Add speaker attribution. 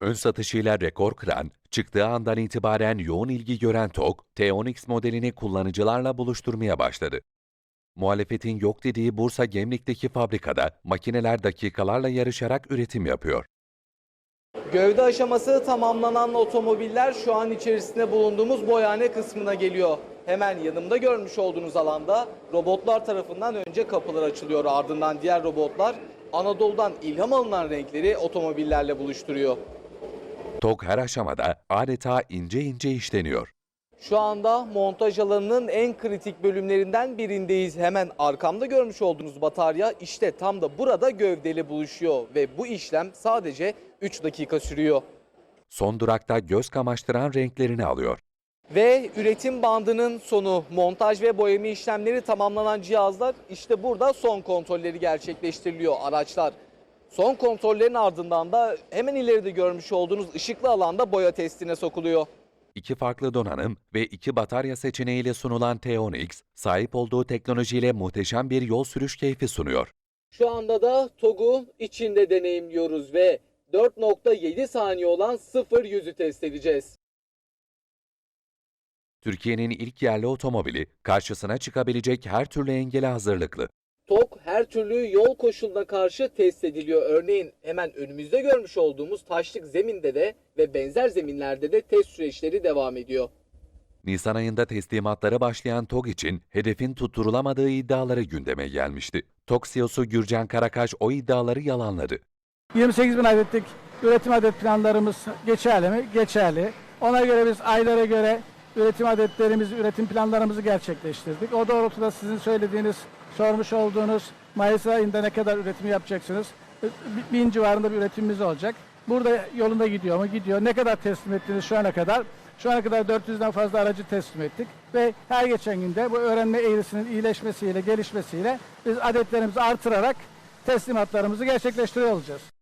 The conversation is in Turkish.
Speaker 1: Ön satışıyla rekor kıran, çıktığı andan itibaren yoğun ilgi gören TOG, T10X modelini kullanıcılarla buluşturmaya başladı. Muhalefetin yok dediği Bursa Gemlik'teki fabrikada makineler dakikalarla yarışarak üretim yapıyor.
Speaker 2: Gövde aşaması tamamlanan otomobiller şu an içerisinde bulunduğumuz boyhane kısmına geliyor. Hemen yanımda görmüş olduğunuz alanda robotlar tarafından önce kapılar açılıyor. Ardından diğer robotlar Anadolu'dan ilham alınan renkleri otomobillerle buluşturuyor.
Speaker 1: TOG her aşamada adeta ince ince işleniyor.
Speaker 2: Şu anda montaj alanının en kritik bölümlerinden birindeyiz. Hemen arkamda görmüş olduğunuz batarya işte tam da burada gövdeli buluşuyor ve bu işlem sadece 3 dakika sürüyor.
Speaker 1: Son durakta göz kamaştıran renklerini alıyor.
Speaker 2: Ve üretim bandının sonu montaj ve boyama işlemleri tamamlanan cihazlar işte burada son kontrolleri gerçekleştiriliyor araçlar. Son kontrollerin ardından da hemen ileride görmüş olduğunuz ışıklı alanda boya testine sokuluyor.
Speaker 1: İki farklı donanım ve iki batarya seçeneğiyle sunulan T10X, sahip olduğu teknolojiyle muhteşem bir yol sürüş keyfi sunuyor.
Speaker 2: Şu anda da TOG'u içinde deneyimliyoruz ve 4.7 saniye olan 0 yüzü test edeceğiz.
Speaker 1: Türkiye'nin ilk yerli otomobili, karşısına çıkabilecek her türlü engele hazırlıklı.
Speaker 2: TOG her türlü yol koşuluna karşı test ediliyor. Örneğin hemen önümüzde görmüş olduğumuz taşlık zeminde de ve benzer zeminlerde de test süreçleri devam ediyor.
Speaker 1: Nisan ayında teslimatları başlayan TOG için hedefin tutturulamadığı iddiaları gündeme gelmişti. TOG CEO'su Gürcan Karakaş o iddiaları yalanladı.
Speaker 3: 28 bin adetlik üretim adet planlarımız geçerli mi? Geçerli. Ona göre biz aylara göre üretim adetlerimizi, üretim planlarımızı gerçekleştirdik. O doğrultuda sizin söylediğiniz, sormuş olduğunuz Mayıs ayında ne kadar üretim yapacaksınız? Bin civarında bir üretimimiz olacak. Burada yolunda gidiyor mu? Gidiyor. Ne kadar teslim ettiniz şu ana kadar? Şu ana kadar 400'den fazla aracı teslim ettik ve her geçen günde bu öğrenme eğrisinin iyileşmesiyle, gelişmesiyle biz adetlerimizi artırarak teslimatlarımızı gerçekleştiriyor olacağız.